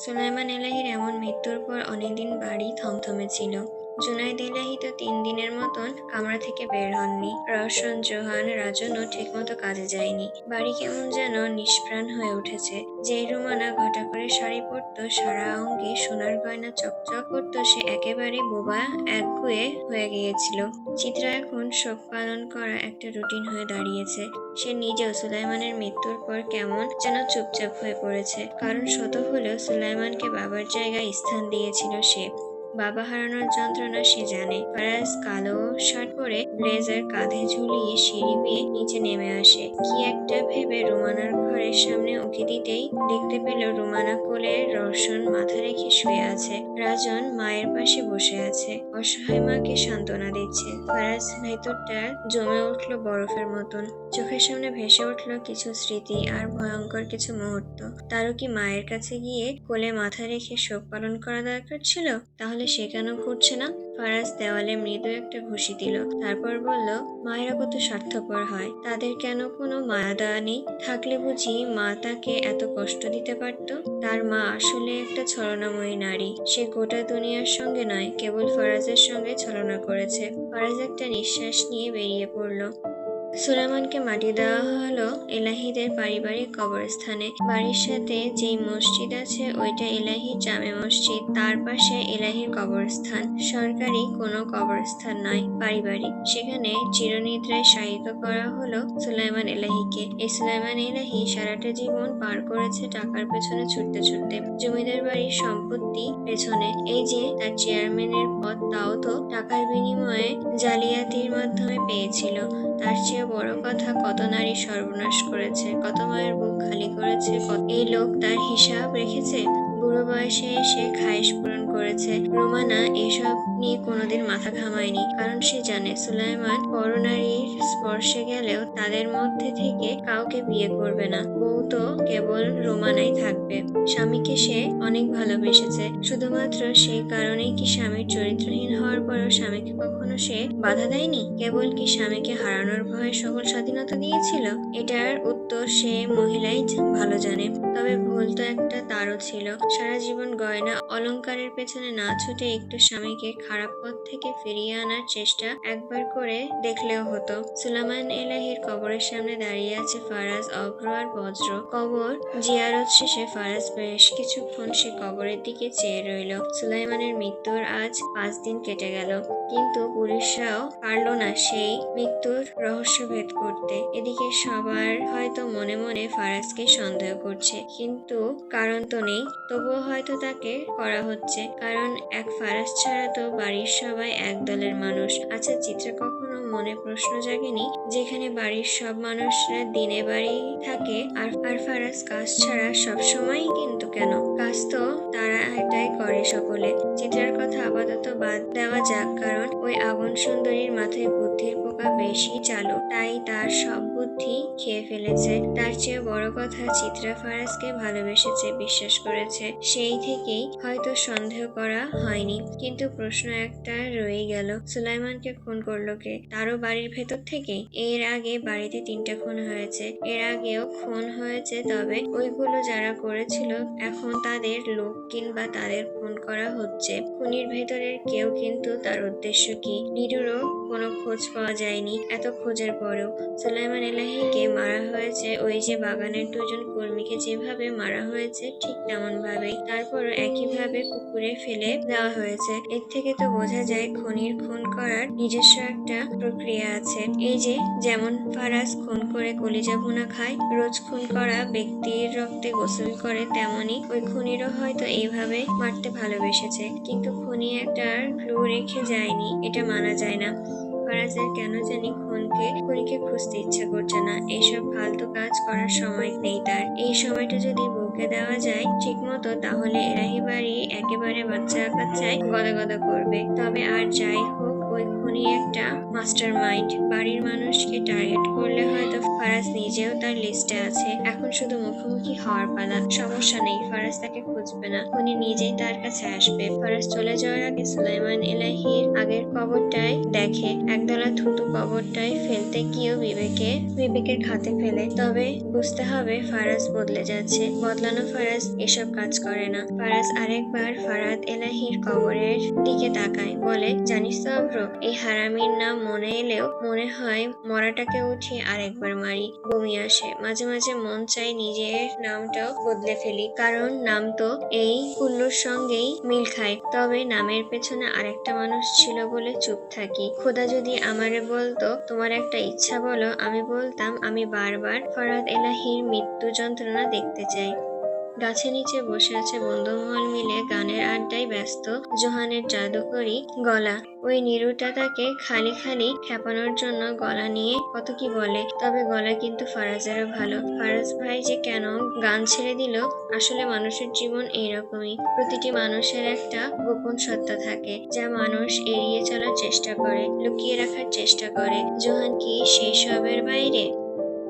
সুলাইমান এলাহির এমন মৃত্যুর পর অনেকদিন বাড়ি থমথমে ছিল। জুনাইদ এলাহি তো তিন দিনের মতন কামরা থেকে বের হননি। রওশন, জোহান, রাজনও ঠিকমতো কাজে যায়নি। বাড়ি কেমন যেন নিষ্প্রাণ হয়ে উঠেছে। যেই রুমানা ঘটা করে শাড়ি পরতো, সারা অঙ্গে সোনার গয়না চকচক করতো, সে একেবারে বোবা একগুয়ে হয়ে গিয়েছিল। চিত্রা এখন শোক পালন করা একটা রুটিন হয়ে দাঁড়িয়েছে। সে নিজেও সুলাইমানের মৃত্যুর পর কেমন যেন চুপচাপ হয়ে পড়েছে। কারণ শত হলেও সুলাইমানকে বাবার জায়গায় স্থান দিয়েছিল সে। বাবা হারানোর যন্ত্রণা সে জানে। ফারাজ কালো শার্ট পরে ব্লেজার কাঁধে ঝুলিয়ে সিঁড়ি বেয়ে নিচে নেমে আসে। কি একটা ভেবে রুমানার ঘরের সামনে উকি দিতেই দেখতে পেল রুমানা কোলে রওশন মাথা রেখে শুয়ে আছে। রাজন মায়ের পাশে বসে আছে। অসহায় মাকে সান্ত্বনা দিচ্ছে। ফারাজ ভেতরটা জমে উঠল বরফের মতন। চোখের সামনে ভেসে উঠল কিছু স্মৃতি আর ভয়ঙ্কর কিছু মুহূর্ত। তারও কি মায়ের কাছে গিয়ে কোলে মাথা রেখে শোক পালন করা দরকার ছিল? তাহলে সে কেন করছে না? ফারাজ দেওয়ালে মৃদু একটা ঘুষি দিল। তারপর বলল, মায়েরা কত স্বার্থপর হয়। তাদের কেন কোনো মায়া দেওয়া নেই থাকলে বুঝি মা তাকে এত কষ্ট দিতে পারত? তার মা আসলে একটা ছলনাময়ী নারী। সে গোটা দুনিয়ার সঙ্গে নয়, কেবল ফরাজের সঙ্গে ছলনা করেছে। ফরাজ একটা নিঃশ্বাস নিয়ে বেরিয়ে পড়ল। সুলেমানকে মাটি দেওয়া হলো এলাহিদের পারিবারিক কবরস্থানে। বাড়ির সাথে যেই মসজিদ আছে, ওইটা এলাহি জামে মসজিদ। তার পাশে এলাহির কবরস্থান। সরকারি কোনো কবরস্থান নয়, পারিবারিক। সেখানে চিরনিদ্রায় শায়িত করা হলো সুলাইমান এলাহিকে। এই সুলাইমান এলাহি সারাটা জীবন পার করেছে টাকার পেছনে ছুটতে ছুটতে। জমিদার বাড়ির সম্পত্তি পেছনে। এই যে তার চেয়ারম্যানের পদ, তাও তো টাকার বিনিময়ে জালিয়াতির মাধ্যমে পেয়েছিল। তার চেয়ে বড় কথা কত নারী সর্বনাশ করেছে, কত মায়ের বুক খালি করেছে এই লোক তার হিসাব রেখেছে? বুড়ো বয়সে এসে খায়েশ পূরণ করেছে। রোমানা এসব নিয়ে কোনোদিন মাথা ঘামায়নি। কারণ সে জানে সুলাইমান পরনারীর স্পর্শে গেলেও তাদের মধ্যে থেকে কাউকে বিয়ে করবে না। বউ তো কেবল রোমানাই থাকবে। স্বামীকে সে অনেক ভালোবেসেছে। শুধুমাত্র সেই কারণেই কি স্বামীর চরিত্রহীন হওয়ার পরও স্বামীকে কখনো সে বাধা দেয়নি? কেবল কি স্বামীকে হারানোর ভয়ে সকল স্বাধীনতা দিয়েছিল? এটার উত্তর সে মহিলাই ভালো জানে। তবে ভুল তো একটা তারও ছিল। সারা জীবন গয়না অলংকারের পেছনে না ছুটে একটু স্বামীকে খারাপ পথ থেকে ফিরিয়ে আনার চেষ্টা একবার করে দেখলেও হতো। সুলামান এলাহির কবরের সামনে দাঁড়িয়ে আছে ফারাজ, অভ্র আর বজ্র। কবর জিয়ারত শেষে ফারাজ বেশ কিছুক্ষণ সে কবরের দিকে চেয়ে রইল। সুলাইমানের মৃত্যুর আজ পাঁচ দিন কেটে গেল। কিন্তু পুলিশরাও পারল না সেই মৃত্যুর রহস্য ভেদ করতে। এদিকে সবার হয়তো মনে মনে ফারাজকে সন্দেহ করছে, কিন্তু কারণ তো নেই। তবুও হয়তো তাকে করা হচ্ছে, কারণ এক ফারাজ ছাড়া তো বাড়ির সবাই এক দলের মানুষ। আচ্ছা চিত্রা কখনো মনে প্রশ্ন জাগেনি? যেখানে বাড়ির সব মানুষরা দিনে বাড়ি থাকে, আর আর ফারাজ কাজ ছাড়া সব সময়ই কিন্তু কেন? কাজ তো তারা এটাই করে সকলে। চিত্রার কথা আপাতত বাদ দেওয়া যাক, কারণ ওই আগুন সুন্দরীর মাথায় বুদ্ধির পোকা বেশি চালু তাই তার সব বুদ্ধি খেয়ে ফেলেছে। তার চেয়ে বড় কথা চিত্রা ফারাজকে ভালোবেসেছে, বিশ্বাস করেছে। সেই থেকেই হয়তো সন্দেহ করা হয়নি। কিন্তু প্রশ্ন একটা রয়ে গেল, সুলাইমানকে খুন করল কে? তারও বাড়ির ভেতর থেকে? এর আগে বাড়িতে তিনটা খুন হয়েছে। এর আগেও খুন হয়েছে, তবে ওইগুলো যারা করেছিল, এখন তাদের লোক কিংবা তাদের খুন করা হচ্ছে। খুনির ভেতরের কেউ কিন্তু তার উদ্দেশ্য কি? নিরুরও কোনো খোঁজ পাওয়া যায়নি। এত খোঁজের পরেও সুলাইমান এলাহিকে মারা হয়েছে ওই যে বাগানের দুজন কর্মীকে যেভাবে মারা হয়েছে ঠিক তেমন ভাবেই তারপরও একইভাবে পুকুরে ফেলে দেওয়া হয়েছে। এর থেকে তো বোঝা যায় খনির খুন করার নিজস্ব একটা প্রক্রিয়া আছে। এই যে যেমন ফারাজ খুন করে কলিজা ভুনা খায়, রোজ খুন করা ব্যক্তির রক্তে গোসল করে তেমনি ওই খুনিরও হয়তো এইভাবে মারতে ভালোবেসেছে। কিন্তু খুনি একটা ক্লু রেখে যায়নি, এটা মানা যায় না। ফারাজের কেন জানি খুনকে, খুনিকে খুঁজতে ইচ্ছে করছে না। এইসব ফালতু কাজ করার সময় নেই তার। এই সময়টা যদি বউকে দেওয়া যায় ঠিক মতো তাহলে এরাহি বাড়ি একেবারে বাচ্চা কাচ্চায় গদা গদা করবে। তবে আর যাই হোক উনি একটা মাস্টার মাইন্ড বাড়ির মানুষকে টার্গেট করলে হয়তো ফারাজ নিজেও তার লিস্টে আছে। এখন শুধু মুখোমুখি হওয়ার পালা। সমস্যা নেই, ফারাজ তাকে খুঁজবে না। উনি নিজেই তার কাছে আসবে। ফারাজ চলে যাওয়ার আগে সুলাইমান এলাহির আগের কবরটায় দেখে, একদলা থুতু কবরটায় ফেলতে গিয়েও বিবেকে, বিবেকের খাতে ফেলে। তবে বুঝতে হবে ফারাজ বদলে যাচ্ছে। বদলানো ফারাজ এসব কাজ করে না। ফারাজ আরেকবার ফারাদ এলাহির কবরের দিকে তাকায়, বলে, জানিস তো অভ্র, এই হারামির নাম মনে এলেও মনে হয় মরাটাকে উঠিয়ে আরেকবার মারি। বমি আসে। মাঝে মাঝে মন চাই নিজের নামটাও বদলে ফেলি, কারণ নাম তো এই কুল্লুর সঙ্গেই মিল খায়। তবে নামের পেছনে আরেকটা মানুষ ছিল বলে চুপ থাকি। খোদা যদি আমারে বলতো, তোমার একটা ইচ্ছা বলো, আমি বলতাম, আমি বারবার ফরাদ এলাহির মৃত্যু যন্ত্রণা দেখতে চাই। গাছের নিচে বসে আছে বন্ধুমহল মিলে গানের আড্ডায় ব্যস্ত জোহানের জাদুকরি গলা। ওই নিরুটা তাকে খালি খালি খেপানোর জন্য গলা নিয়ে কত কি বলে, তবে গলা কিন্তু ফারাজেরও ভালো। ফারাজ ভাই যে কেন গান ছেড়ে দিল, আসলে মানুষের জীবন এইরকমই। প্রতিটি মানুষের একটা গোপন সত্তা থাকে, যা মানুষ এড়িয়ে চলার চেষ্টা করে, লুকিয়ে রাখার চেষ্টা করে। জোহান কি সেই সবের বাইরে?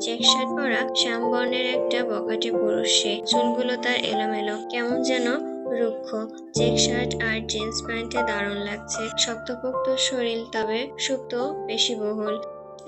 চেক শার্ট পরা শ্যামবর্ণের একটা বকাটে পুরুষ, সে চুলগুলো তার এলোমেলো, কেমন যেন রুক্ষ। চেক শার্ট আর জিন্স প্যান্টে দারুণ লাগছে। শক্তপোক্ত শরীর, তবে সুপ্ত পেশিবহুল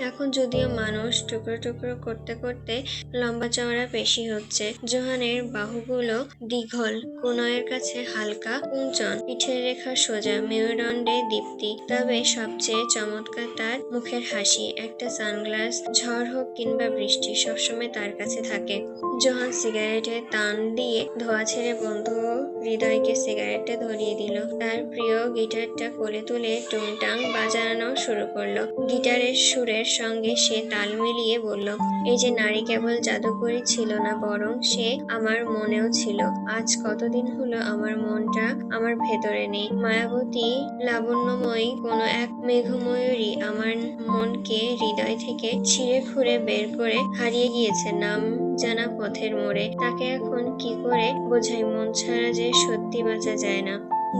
এখন যদিও মানুষ টুকরো টুকরো করতে করতে লম্বা চওড়া পেশি হচ্ছে, জোহানের বাহুগুলো দীঘল, কোনয়ের কাছে হালকা, কুঞ্চন, পিঠের রেখা সোজা, মেরুদণ্ডে দীপ্তি। তবে সবচেয়ে চমৎকার তার মুখের হাসি, একটা সানগ্লাস ঝড় হোক কিংবা বৃষ্টি সবসময় তার কাছে থাকে। জোহান সিগারেটের টান দিয়ে ধোয়া ছেড়ে বন্ধু হৃদয়কে সিগারেটটা ধরিয়ে দিল। তার প্রিয় গিটারটা কোলে তুলে টুংটাং বাজানো শুরু করল। গিটারের সুরের সঙ্গে সে তাল মিলিয়ে বলল, এই যে নারী কেবল জাদুকরি ছিল না, বরং সে আমার মনেও ছিল। আজ কতদিন হলো আমার মনটা আমার ভেতরে নেই। মায়াবতী লাবণ্যময়ী কোনো এক মেঘময়ূরী আমার মনকে হৃদয় থেকে ছিঁড়ে খুঁড়ে বের করে হারিয়ে গিয়েছে নাম জানা পথের মোড়ে। তাকে এখন কি করে বোঝাই? মন ছাড়া যে সত্যি বাঁচা যায় না।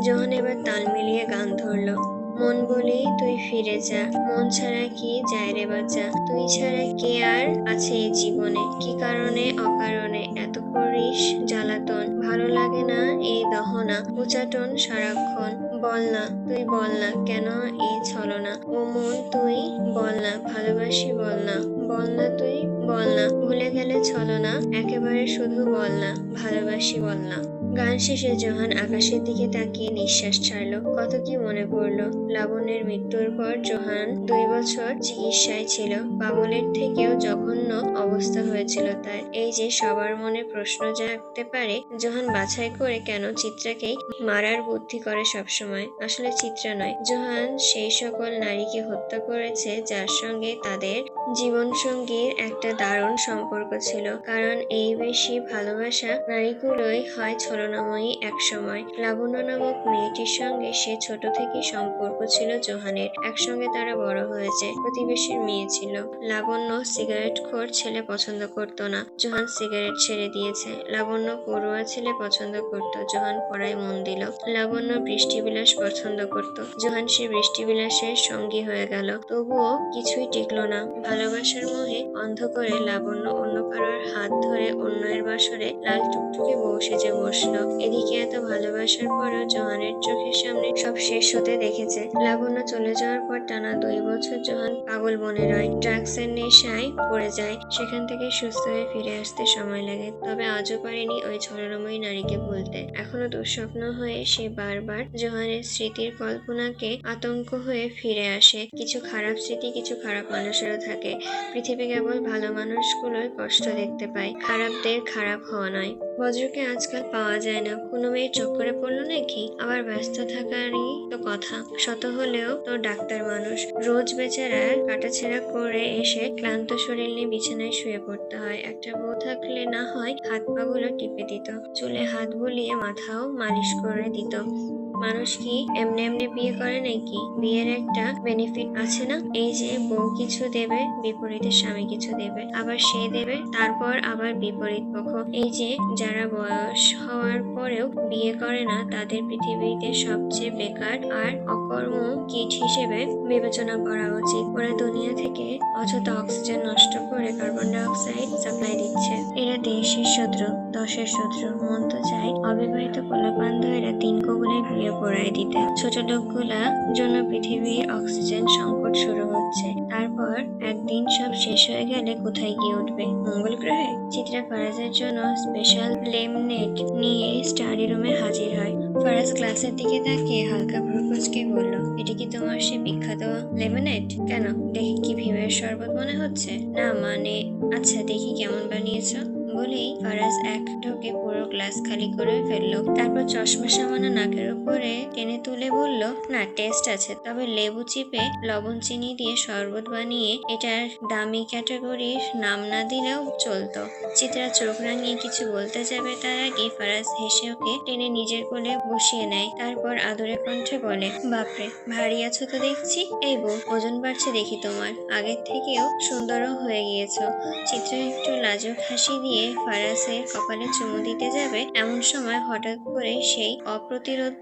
জোহন এবার তাল মিলিয়ে গান ধরলো। মন বলি তুই ফিরে যা। মন ছাড়া কি যায় রে বাচ্চা? তুই ছাড়া কে আর আছে এই জীবনে? কি কারণে অকারণে এত করিস জ্বালাতন? ভালো লাগে না এই দহনা। উচাটন সারাক্ষণ। বল না, তুই বল না, কেন এই ছলনা? ও মন তুই বল না, ভালোবাসি বল না। বল না, তুই বল না। ভুলে গেলে চলো ছলনা একেবারে শুধু বল না, ভালোবাসি বল না। গান শেষে জোহান আকাশের দিকে তাকিয়ে নিঃশ্বাস ছাড়লো। কত কি মনে পড়ল লাবণ্যের মৃত্যুর পর জোহান দুই বছর চিকিৎসায় ছিল। পাগলের থেকেও জঘন্য অবস্থা হয়েছিল তার। এই যে সবার মনে প্রশ্ন জাগতে পারে, জোহান বাছাই করে কেন চিত্রাকেই মারার বুদ্ধি করে সবসময়? আসলে চিত্রা নয়। জোহান সেই সকল নারীকে হত্যা করেছে, যার সঙ্গে তাদের জীবনসঙ্গীর একটা দারুণ সম্পর্ক ছিল, কারণ এই বেশি ভালোবাসা নারীগুলোই হয় ছলনাময়ী একসময়। লাবণ্য নামক মেয়েটির সঙ্গে সে ছোট থেকে সম্পর্ক ছিল জোহানের। একসঙ্গে তারা বড় হয়েছে, প্রতিবেশীর মেয়ে ছিল। লাবণ্য সিগারেট খোর ছেলে পছন্দ করত না, জোহান সিগারেট ছেড়ে দিয়েছে। লাবণ্য পড়ুয়া ছেলে পছন্দ করত, জোহান পড়ায় মন দিল। লাবণ্য বৃষ্টিবিলাস পছন্দ করত। জোহান সে বৃষ্টিবিলাসের সঙ্গী হয়ে গেল। তবুও কিছুই টিকলো না। ভালোবাসার মোহে অন্ধ করে লাবণ্য অন্য কারোর হাত ধরে অন্যের বাসরে লাল টুকটুকে বউ সেজে বসল। এদিকে এত ভালোবাসার পরেও জোহানের চোখের সামনে সব শেষ হতে দেখেছে। লাবণ্য চলে যাওয়ার পর টানা দুই বছর জোহান পাগল বনে রয়। ড্রাগসের নেশায় পড়ে যায়। সেখান থেকে সুস্থ হয়ে ফিরে আসতে সময় লাগে। তবে আজও পারেনি ওই ছলনাময়ী নারীকে ভুলতে। এখনও দুঃস্বপ্ন হয়ে সে বারবার জোহানের স্মৃতির কল্পনাকে আতঙ্ক হয়ে ফিরে আসে। কিছু খারাপ স্মৃতি, কিছু খারাপ মানুষেরও থাকে। পৃথিবী কেবল ভালো মানুষগুলোই কষ্ট দেখতে পায় খারাপদের খারাপ হওয়া নয়। বজ্রকে আজকাল পাওয়া যায় না। কোনো মেয়ের চক্করে পড়ল নাকি? আবার ব্যস্ত থাকারই তো কথা। শত হলেও তো ডাক্তার মানুষ। রোজ বেচারার কাটাছেড়া করে এসে ক্লান্ত শরীর নিয়ে বিছানায় শুয়ে পড়তে হয়। একটা বউ থাকলে না হয় হাত পা গুলো টিপে দিত। চুলে হাত বুলিয়ে মাথাও মালিশ করে দিত। মানুষ কি এমনি এমনি বিয়ে করে নাকি? বিয়ের একটা বেনিফিট আছে না? এই যে বউ কিছু দেবে, বিপরীতে স্বামী কিছু দেবে, আবার সে দেবে, তারপর আবার বিপরীত পক্ষ। এই যে যারা বয়স হওয়ার পরেও বিয়ে করে না, তাদের পৃথিবীতে সবচেয়ে বেকার আর অকর্ম কিট হিসেবে বিবেচনা করা উচিত। ওরা দুনিয়া থেকে অযথা অক্সিজেন নষ্ট করে কার্বন ডাই অক্সাইড সাপ্লাই দিচ্ছে। এরা দেশের শত্রু, দশের শত্রু। মন তো চাই অবিবাহিত এরা তিন কবলে বিয়ে দিতে। ছোট লোকগুলা জন্য পৃথিবীর অক্সিজেন সংকট শুরু হচ্ছে। তারপর একদিন সব শেষ হয়ে গেলে কোথায় গিয়ে উঠবে? মঙ্গল গ্রহে? চিত্রা ফারাজের জন্য স্পেশাল লেমনেট নিয়ে স্টাডি রুমে হাজির হয়। ফারাজ ক্লাসের দিকে তাকিয়ে হালকা প্রপোজকে বলল, এটা কি তোমার সে বিখ্যাত লেমনেট? কেন? দেখি কি ভীমের শরবত মনে হচ্ছে? না মানে আচ্ছা দেখি কেমন বানিয়েছো। বলেই ফারাজ এক ঢোকে পুরো গ্লাস খালি করে ফেলল। তারপর চশমা সামান্য নাকের উপরে টেনে তুলে বলল, না, টেস্ট আছে। তবে লেবু চিপে লবণ চিনি দিয়ে শরবত বানিয়ে এটার দামি ক্যাটাগরির নাম না দিলেও চলতো। চিত্রা চোখ রাঙিয়ে কিছু বলতে যাবে তার আগে ফারাজ হেসে ওকে টেনে নিজের কোলে বসিয়ে নেয়। তারপর আদরে কণ্ঠে বলে, বাপরে, ভারী আছো তো দেখছি। এই বউ, ওজন বাড়ছে দেখি তোমার। আগের থেকেও সুন্দরও হয়ে গিয়েছ। চিত্রা একটু লাজুক হাসি দিয়ে ফারাসের কপালে চুমু দিতে যাবে, এমন সময় হঠাৎ করে সেই অপ্রতিরোধ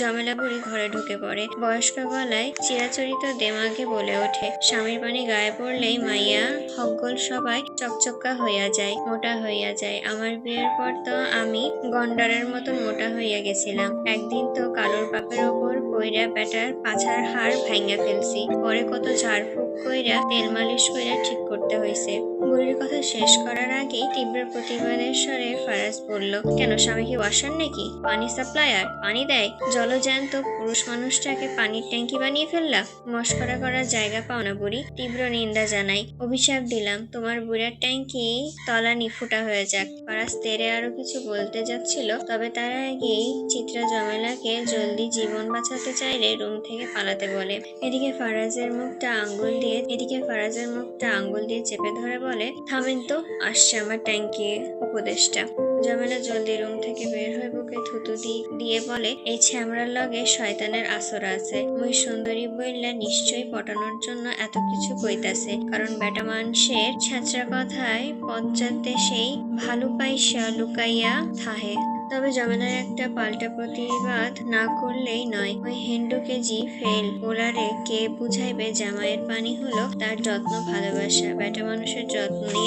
জমেলা বুড়ি ঘরে ঢুকে পড়ে। বয়স্ক গলায় চিরাচরিত দেমাগে বলে ওঠে। স্বামীর পানি গায়ে পড়লেই মাইয়া হগ্গল সবাই চকচকা হইয়া যায়, মোটা হইয়া যায়। আমার বিয়ের পর তো আমি গন্ডারের মতন মোটা হইয়া গেছিলাম। একদিন তো কালোর পাপের ওপর কইরা বেটার পাছার হাড় ভাঙ্গা ফেলছি। পরে কত ঝাড়ফুঁক কইরা তেল মালিশ কইরা ঠিক করতে হয়েছে। বুড়ির কথা শেষ করার আগেই তীব্র প্রতিবাদের স্বরে ফারাজ বলল, কেন, স্বামী কি ওয়াশার নাকি? পানি সাপ্লায়ার, পানি দেয়। জলজ্যান্ত পুরুষ মানুষটাকে পানির ট্যাঙ্কি বানিয়ে ফেললা মস্করা করার জায়গা পাও না বুড়ি। তীব্র নিন্দা জানাই। অভিশাপ দিলাম, তোমার বুড়ার ট্যাঙ্কি তলা নিফুটা হয়ে যাক। ফারাজ তেরে আরও কিছু বলতে যাচ্ছিল, তবে তার আগেই চিত্রা জমেলাকে জলদি জীবন বাঁচাতে চাইলে রুম থেকে পালাতে বলে। এদিকে ফারাজের মুখটা আঙ্গুল দিয়ে, এদিকে ফারাজের মুখটা আঙ্গুল দিয়ে চেপে ধরে বলে, থামেন তো, আসছে আমার ট্যাঙ্কি উপদেশটা। জমেলা জলদি রুম থেকে বের হয়ে বুকে থুতু দিয়ে বলে, এই ছ্যামরার লগে শয়তানের আসর আছে। মুই সুন্দরী বইলা নিশ্চয়ই পটানোর জন্য এত কিছু কইতাছে। কারণ বেটা মানুষের ছ্যাঁচড়া কথায় পঞ্চায়েতে সেই ভালো পাইসা লুকাইয়া থাহে। তবে জমেলার একটা পাল্টা প্রতিবাদ না করলেই নয়। ওই হেন্ডুকে জি ফেল। ওলারে কে বুঝাইবে? জামাইয়ের পানি হলো তার যত্ন, ভালোবাসা। বেটা মানুষের যত্নে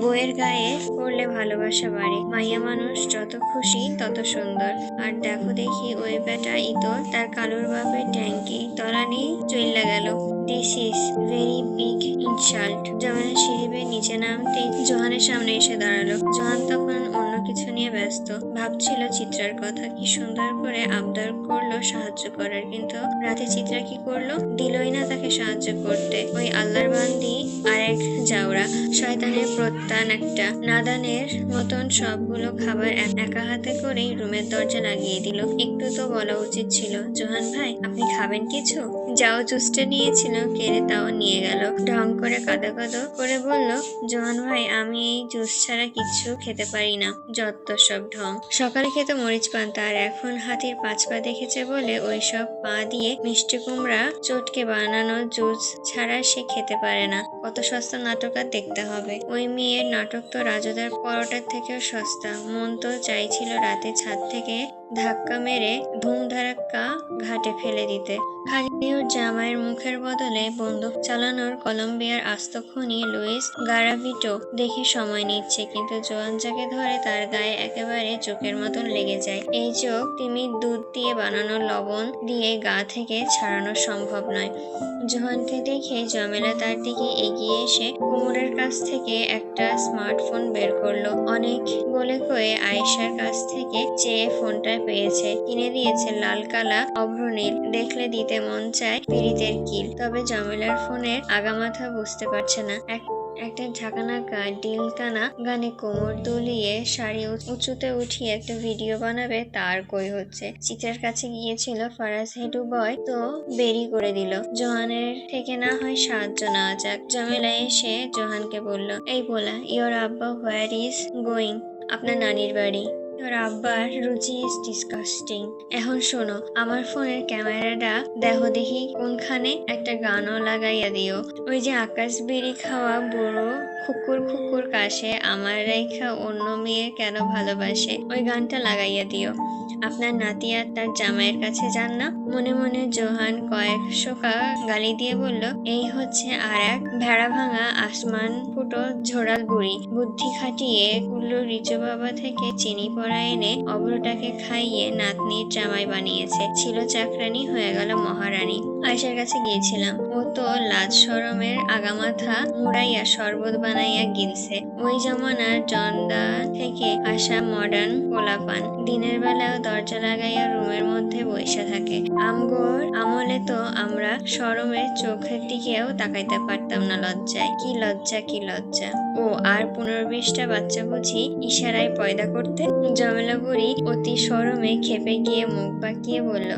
বইয়ের গায়ে পড়লে ভালোবাসা বাড়ে। মাইয়া মানুষ যত খুশি তত সুন্দর। আর দেখো দেখি ওই বেটা ইতর তার কালুর বাপের ট্যাঙ্কি। তলানি চইল্লা গেল। This is very big insult জমানের সিঁড়ি নিচে নামতে জোহানের সামনে এসে দাঁড়াল। জোহান তখন অন্য কিছু নিয়ে ব্যস্ত। ভাবছিল চিত্রার কথা কি সুন্দর করে আবদার করল, সাহায্য করার। কিন্তু রাতে চিত্রা কি করল? দিলই না তাকে সাহায্য করতে। ওই আল্লাহর বান্দি আরেক জাউরা শয়তানের প্রত্যান একটা। নাদানের মতন সবগুলো খাবার একা হাতে করেই রুমের দরজা লাগিয়ে দিল। একটু তো বলা উচিত ছিল। জোহান ভাই, আপনি খাবেন কিছু? যাও জুসটা নিয়েছিল, কেড়ে তাও নিয়ে গেল। ঢং করে কাদা কাদো করে বলল জোহান ভাই, আমি এই জুস ছাড়া কিছু খেতে পারি না। যত সব ঢং। সকালে খেতে মরিচ পান্তা, আর এখন হাতির পাঁচ পা দেখেছে বলে ওই সব পা দিয়ে মিষ্টি কুমড়া চটকে বানানো জুস ছাড়া সে খেতে পারে না। কত সস্তা নাটক আর দেখতে হবে। ওই মেয়ের নাটক তো রাজদার পরোটার থেকেও সস্তা। মন তো চাইছিল রাতে ছাদ থেকে ধাক্কা মেরে ধুম ধাক্কা ঘাটে ফেলে দিতে। খালি ওর জামাইয়ের মুখের বদলে বন্দুক চালানোর কলম্বিয়ার আস্ত লুইস গারাভিটো দেখে সময় নিচ্ছে, কিন্তু জোয়ান যাকে ধরে তার গায়ে একেবারে চোখের মতন লেগে যায়। এই চোখ তিমির দুধ দিয়ে বানানো লবণ দিয়ে গা থেকে ছাড়ানো সম্ভব নয়। জোহানকে দেখে জমেলা তার দিকে এগিয়ে এসে কোমরের কাছ থেকে একটা স্মার্টফোন বের করল। অনেক বলে কয়ে আয়েশার কাছ থেকে চেয়ে ফোনটা পেয়েছে। কিনে দিয়েছে লাল কালা অভ্রনীল দেখলে দিতে মন চায় পীড়িতের কিল। তবে জমেলার ফোনের আগামাথা বুঝতে পারছে না। এক একটা ঝাঁকানাকা ডিলকানা, গানে কোমর দুলিয়ে শাড়ি উঁচুতে উঠিয়ে একটা ভিডিও বানাবে, তার কই হচ্ছে? চিত্রার কাছে গিয়েছিল ফারাজ হেডু বয়, তো বেরি করে দিল। জোহানের থেকে না হয় সাহায্য নেওয়া যাক। জমেলা এসে জোহানকে বলল, এই বলা ইয়োর আব্বা হোয়ার ইজ গোয়িং আপনার নানির বাড়ি। তোর আব্বার রুচি ইজ ডিসকাস্টিং এখন শোনো, আমার ফোনের ক্যামেরাটা দেখো দেখি কোনখানে একটা গানও লাগাইয়া দিও। ওই যে আকাশ বেরি খাওয়া বুড়ো খুকুর খুকুর কাশে, আমার রেখা অন্য মেয়ে কেন ভালোবাসে? ওই গানটা লাগাইয়া দিও। আপনার নাতি আর তার জামাইয়ের কাছে যান না? মনে মনে জোহান কয়েকশো কা গালি দিয়ে বলল, এই হচ্ছে আর এক ভেড়া ভাঙা আসমান ফুটো ঝোড়াল বুড়ি। বুদ্ধি খাটিয়ে কুল্লু রিচু বাবা থেকে চিনি পড়া এনে অভ্রটাকে খাইয়ে নাতনির জামাই বানিয়েছে। ছিল চাকরানি, হয়ে গেল মহারানী। আয়েশার কাছে গিয়েছিলাম। ও তো লাজ সরমের আগামাথা মুড়াইয়া শরবত বানাইয়া গিলছে। ওই জমানার জন্দা থেকে আসা মডার্ন পোলাপান। দিনের বেলাও দরজা লাগাইয়া রুমের মধ্যে বসে থাকে। আমগোর আমলে তো আমরা সরমের চোখের দিকেও তাকাইতে পারতাম না লজ্জায়। কি লজ্জা কি লজ্জা। ও, আর পনেরো বিশটা বাচ্চা বুঝি ইশারায় পয়দা করতে? জমেলা বুড়ি অতি সরমে খেপে গিয়ে মুখ বাঁকিয়ে বলল,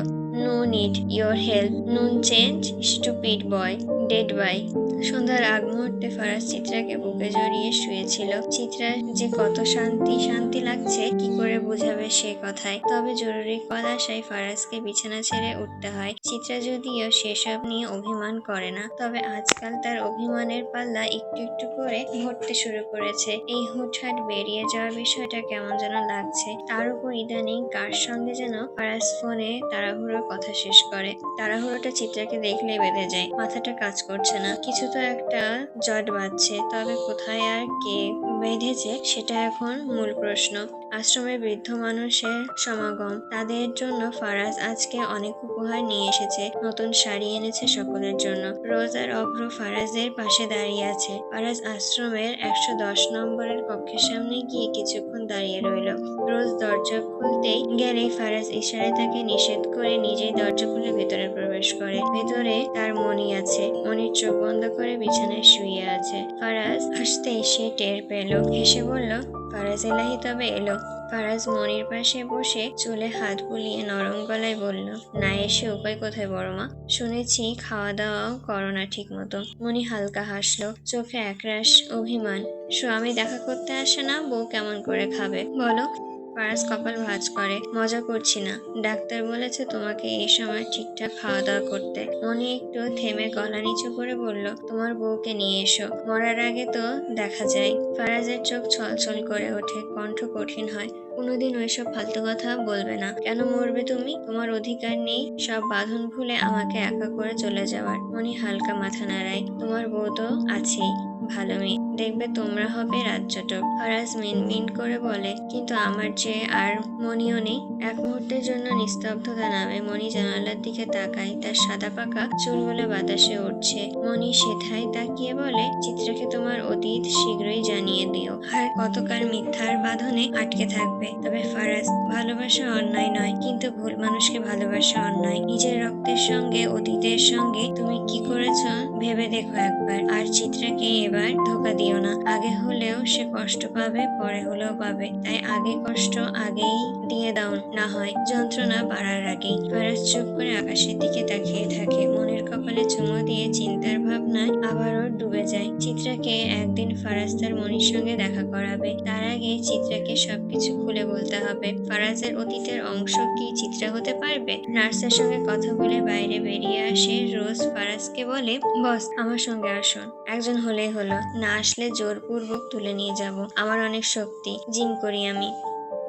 no need your help. Noon change, stupid boy. Dead by সন্ধ্যার আগ মুহূর্তে ফারাজ চিত্রাকে বুকে জড়িয়ে শুয়েছিল। চিত্রা যে কত শান্তি শান্তি লাগছে, কি করে বোঝাবে সে কথায়? তবে জরুরি কল আসায় ফারাজকে বিছানা ছেড়ে উঠতে হয়। চিত্রা যদিও সেসব নিয়ে অভিমান করে না, তবে আজকাল তার অভিমানের পাল্লা একটু একটু করে ঘটতে শুরু করেছে। এই হুটহাট বেরিয়ে যাওয়ার বিষয়টা কেমন যেন লাগছে। তার উপর ইদানিং কার সঙ্গে যেন ফারাজ ফোনে তাড়াহুড়োর কথা শেষ করে। তাড়াহুড়োটা চিত্রাকে দেখলেই বেঁধে যায়। মাথাটা কাজ করছে না। কিছু তো একটা জট বাঁধছে তবে কোথায় আর কে বেঁধেছে, সেটা এখন মূল প্রশ্ন। আশ্রমে বৃদ্ধ মানুষের সমাগম, তাদের জন্য ফারাজ আজকে অনেক উপহার নিয়ে এসেছে। নতুন শাড়ি এনেছে সকলের জন্য। রোজ আর অভ্র ফারাজের পাশে দাঁড়িয়ে আছে। ফারাজ আশ্রমের একশো দশ নম্বরের কক্ষের সামনে গিয়ে কিছুক্ষণ দাঁড়িয়ে রইল। রোজ দরজা খুলতেই গেলেই ফারাজ ইশারায় তাকে নিষেধ করে নিজেই দরজা খুলে ভেতরে প্রবেশ করে। ভেতরে তার মনি আছে। মনির চোখ বন্ধ করে বিছানায় শুয়ে আছে। ফারাজ হাসতে এসে টের পেল। হেসে বলল, ফারাজ এলাহি। তবে এলো। ফারাজ মনির পাশে বসে চুলে হাত বুলিয়ে নরম গলায় বলল, না এসে উপায় কোথায় বড় মা? শুনেছি খাওয়া দাওয়াও করো না ঠিক মতো মনি হালকা হাসলো, চোখে একরাশ অভিমান। স্বামী দেখা করতে আসে না, বউ কেমন করে খাবে? বলো। ফারাজ কপাল ভাঁজ করে, মজা করছি না। ডাক্তার বলেছে তোমাকে এই সময় ঠিকঠাক খাওয়া দাওয়া করতে। মনি একটু থেমে গলা নিচু করে বলল, তোমার বউকে নিয়ে এসো। মরার আগে তো দেখা যায়, ফারাজের চোখ ছলছল করে ওঠে, কণ্ঠ কঠিন হয়। কোনোদিন ওইসব ফালতু কথা বলবে না। কেন মরবে তুমি? তোমার অধিকার নেই। সব বাঁধন ভুলে আমাকে একা করে চলে যাওয়ার। মনি হালকা মাথা নাড়ায়, তোমার বউ তো আছেই, ভালো মেয়ে। দেখবে তোমরা হবে রাজ্যটক। ফারাজ মিনমিন করে বলে, কিন্তু আমার যে আর মনিও নেই। এক মুহূর্তের জন্য নিস্তব্ধতা নামে মনি জানালার দিকে তাকায়। তার সাদা পাকা চুলগুলো বাতাসে উঠছে মনি সেথায় তাকিয়ে বলে, চিত্রাকে তোমার অতীত শীঘ্রই জানিয়ে দিও। আর কতকাল মিথ্যার বাঁধনে আটকে থাকবে? তবে ফারাজ, ভালোবাসা অন্যায় নয়, কিন্তু ভুল মানুষকে ভালোবাসা অন্যায়। নিজের রক্তের সঙ্গে, অতীতের সঙ্গে তুমি কি করেছ, ভেবে দেখো একবার। আর চিত্রাকে এবার ধোকা দিও না। আগে হলেও সে কষ্ট পাবে, পরে হলেও পাবে। তাই আগে কষ্ট আগেই দিয়ে দাও, না হয় যন্ত্রণা বাড়ার আগেই। ফারাজ চুপ করে আকাশের দিকে তাকিয়ে থাকে। মনের কপালে চুমো দিয়ে চিন্তার ভাবনায় আবারও ডুবে যায়। চিত্রাকে একদিন ফারাজ তার মনির সঙ্গে দেখা করাবে। তার আগে চিত্রাকে সবকিছু খুলে বলতে হবে। ফারাজের অতীতের অংশ কি চিত্রা হতে পারবে? নার্সের সঙ্গে কথা বলে বাইরে বেরিয়ে আসে রোজ ফারাজকে বলে, বস, আমার সঙ্গে আসুন। একজন হলেই হলো। না আসলে জোরপূর্বক তুলে নিয়ে যাব। আমার অনেক শক্তি। জিম করি আমি।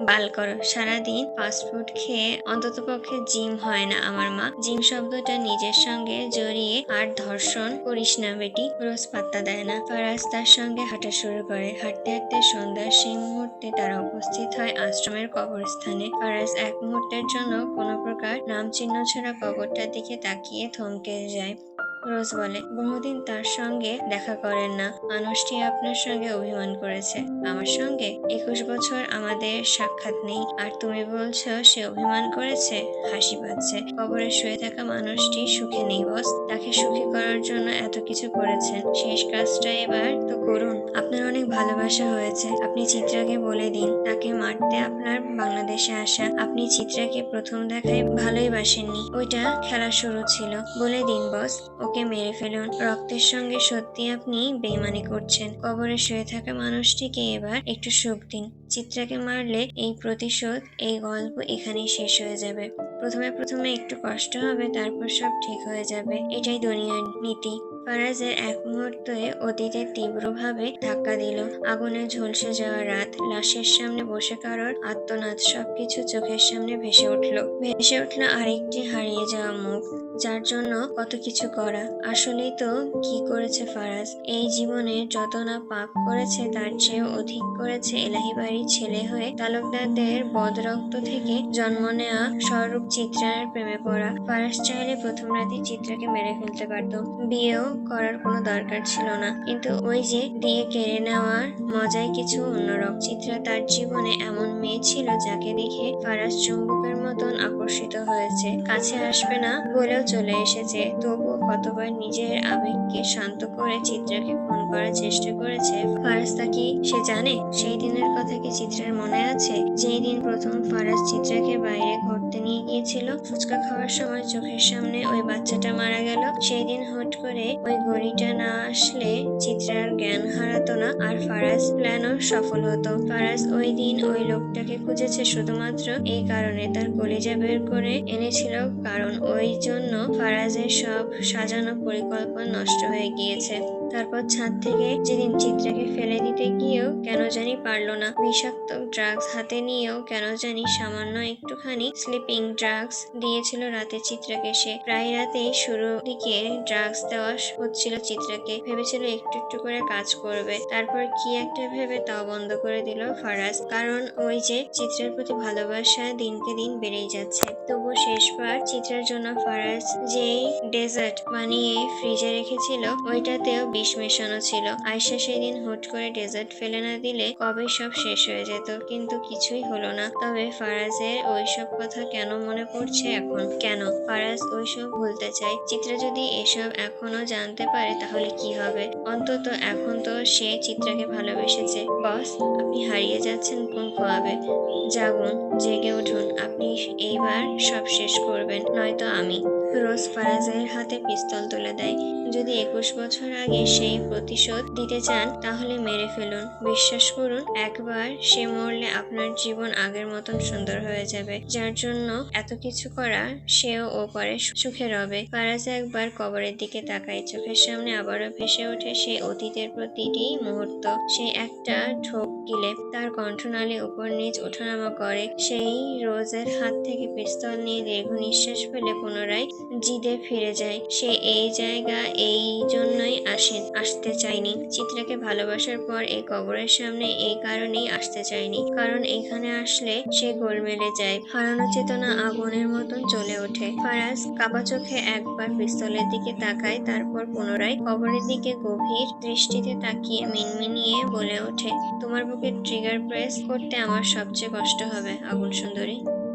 বাল করো। সারাদিন ফাস্টফুড খেয়ে অন্তত পক্ষে জিম হয় না আমার মা। জিম শব্দটা নিজের সঙ্গে জড়িয়ে আর ধর্ষণ করিস না বেটি। রোজ পাত্তা দেয় না। ফারাজ তার সঙ্গে হাঁটা শুরু করে। হাঁটতে হাঁটতে সন্ধ্যার সেই মুহূর্তে তারা উপস্থিত হয় আশ্রমের কবরস্থানে। ফারাজ এক মুহূর্তের জন্য কোনো প্রকার নাম চিহ্ন ছাড়া কবরটার দিকে তাকিয়ে থমকে যায়। রোজ বলে, বহুদিন তার সঙ্গে দেখা করেন না। মানুষটি আপনার সঙ্গে অভিমান করেছে। আমার সঙ্গে একুশ বছর আমাদের সাক্ষাৎ নেই। আর তুমি বলছো সে অভিমান করেছে? হাসি পাচ্ছে। কবরে শুয়ে থাকা মানুষটি সুখে নেই, বস। তাকে সুখী করার জন্য এত কিছু করেছেন। শেষ কাজটা এবার তো করুন। আপনার অনেক ভালোবাসা হয়েছে। আপনি চিত্রাকে বলে দিন। তাকে মারতে আপনার বাংলাদেশে আসা। আপনি চিত্রাকে প্রথম দেখায় ভালোই বাসেননি। ওইটা খেলা শুরু ছিল। বলে দিন, বস। ওকে ওকে মেরে ফেলুন। রক্তের সঙ্গে সত্যি আপনি বেইমানি করছেন। কবরে শুয়ে থাকা মানুষটিকে এবার একটু সুখ দিন। চিত্রাকে মারলে এই প্রতিশোধ, এই গল্প এখানেই শেষ হয়ে যাবে। প্রথমে প্রথমে একটু কষ্ট হবে, তারপর সব ঠিক হয়ে যাবে। এটাই দুনিয়ার নীতি। ফারাজের এক মুহূর্তে অতীতে তীব্রভাবে ধাক্কা দিল। আগুনে ঝলসে যাওয়া রাত, লাশের সামনে বসে কারোর আত্মনাদ, সবকিছু চোখের সামনে ভেসে উঠল। ভেসে উঠল আরেকটি হারিয়ে যাওয়া মুখ, যার জন্য কত কিছু করা। আসলেই তো কি করেছে ফারাজ? এই জীবনে যত না পাপ করেছে, তার চেয়েও অধিক করেছে এলাহি বাড়ির ছেলে হয়ে তালুকদারদের বদরক্ত থেকে জন্ম নেওয়া স্বরূপ চিত্রার প্রেমে পড়া। ফারাজ চাইলে প্রথম রাতে চিত্রাকে মেরে ফেলতে পারত। বিয়েও করার কোনো দরকার ছিল না। কিন্তু ওই যে দিয়ে কেড়ে নেওয়ার মজাই কিছু অন্যরকম চিত্রা তার জীবনে এমন মেয়ে ছিল যাকে দেখে ফারাজ চুম্বকের মতন আকর্ষিত হয়েছে। কাছে আসবে না বলেও চলে এসেছে। তবুও কতবার নিজের আবেগকে শান্ত করে চিত্রাকে ফোন করার চেষ্টা করেছে ফারাজ তা কি সে জানে? সেই দিনের কথা কি চিত্রার মনে আছে? যেই দিন প্রথম ফারাজ চিত্রাকে বাইরে ঘুরতে নিয়ে গিয়েছিল। ফুচকা খাওয়ার সময় চোখের সামনে ওই বাচ্চাটা মারা গেল। সেই দিন হুট করে ওই গড়িটা না আসলে চিত্রার জ্ঞান হারাতো না আর ফারাজ প্ল্যানও সফল হতো। ফারাজ ওই দিন ওই লোকটাকে খুঁজেছে শুধুমাত্র এই কারণে তার কলিজা বের করে এনেছিল, কারণ ওই জন্য ফারাজের সব সাজানো পরিকল্পনা নষ্ট হয়ে গিয়েছে। তারপর ছাদ থেকে যেদিন চিত্রাকে ফেলে দিতে গিয়েও কেন জানি পারল না। বিষাক্ত ড্রাগস হাতে নিয়েও কেন জানি সামান্য একটুখানি স্লিপিং ড্রাগস দিয়েছিল রাতে চিত্রাকে সে। প্রায় রাতেই শুরু দিকে ড্রাগস দেওয়া হচ্ছিল চিত্রাকে। ভেবেছিল একটু একটু করে কাজ করবে। তারপর কি একটা ভেবে তাও বন্ধ করে দিল ফারাজ। কারণ ওই যে চিত্রের প্রতি ভালোবাসা দিনকে দিন বেড়েই যাচ্ছে। তবু শেষবার চিত্রার জন্য ফারাজ যেই ডেজার্ট বানিয়ে ফ্রিজে রেখেছিল, ওইটাতেও বিষ মেশানো ছিল। আয়সা সেদিন হুট করে ডেজার্ট ফেলে না দিলে কবে সব শেষ হয়ে যেত, কিন্তু কিছুই হলো না। তবে ফারাজের ওইসব কথা কেন মনে পড়ছে এখন? কেন? ফারাজ ওইসব ভুলতে চায়। চিত্রা যদি এসব এখনও জানতে পারে তাহলে কি হবে? অন্তত এখন তো সে চিত্রাকে ভালোবেসেছে। বস, আপনি হারিয়ে যাচ্ছেন কোন খোয়াবে জাগুন, জেগে উঠুন। আপনি এইবার সব শেষ করবেন, নয়তো আমি। রোজ ফারাজের হাতে পিস্তল তুলে দেয়। যদি একুশ বছর আগে সেই প্রতিশোধ দিতে চান, তাহলে মেরে ফেলুন। বিশ্বাস করুন, একবার সে মরলে আপনার জীবন আগের মতন সুন্দর হয়ে যাবে। যার জন্য এত কিছু করা সেও ও করে সুখে রবে। ফারাজ একবার কবরের দিকে তাকায়। চোখের সামনে আবারও ভেসে ওঠে সেই অতীতের প্রতিটি মুহূর্ত। সে একটা ঠোক গিলে তার কণ্ঠনালী উপর নিচ ওঠানামা করে। সেই রোজের হাত থেকে পিস্তল নিয়ে দীর্ঘ নিঃশ্বাস ফেলে পুনরায় জিদে ফিরে যায়। সে এই জায়গা, এই জন্যই আসেন আসতে চায়নি। চিত্রাকে ভালোবাসার পর এই কবরের সামনে এই কারণেই আসতে চায়নি। কারণ এখানে আসলে সে গোলমেলে যায়। হারানো চেতনা আগুনের মতন চলে ওঠে। ফারাজ কাপা চোখে একবার পিস্তলের দিকে তাকায়, তারপর পুনরায় কবরের দিকে গভীর দৃষ্টিতে তাকিয়ে মিনমিনিয়ে বলে ওঠে, তোমার বুকে ট্রিগার প্রেস করতে আমার সবচেয়ে কষ্ট হবে, আগুন সুন্দরী।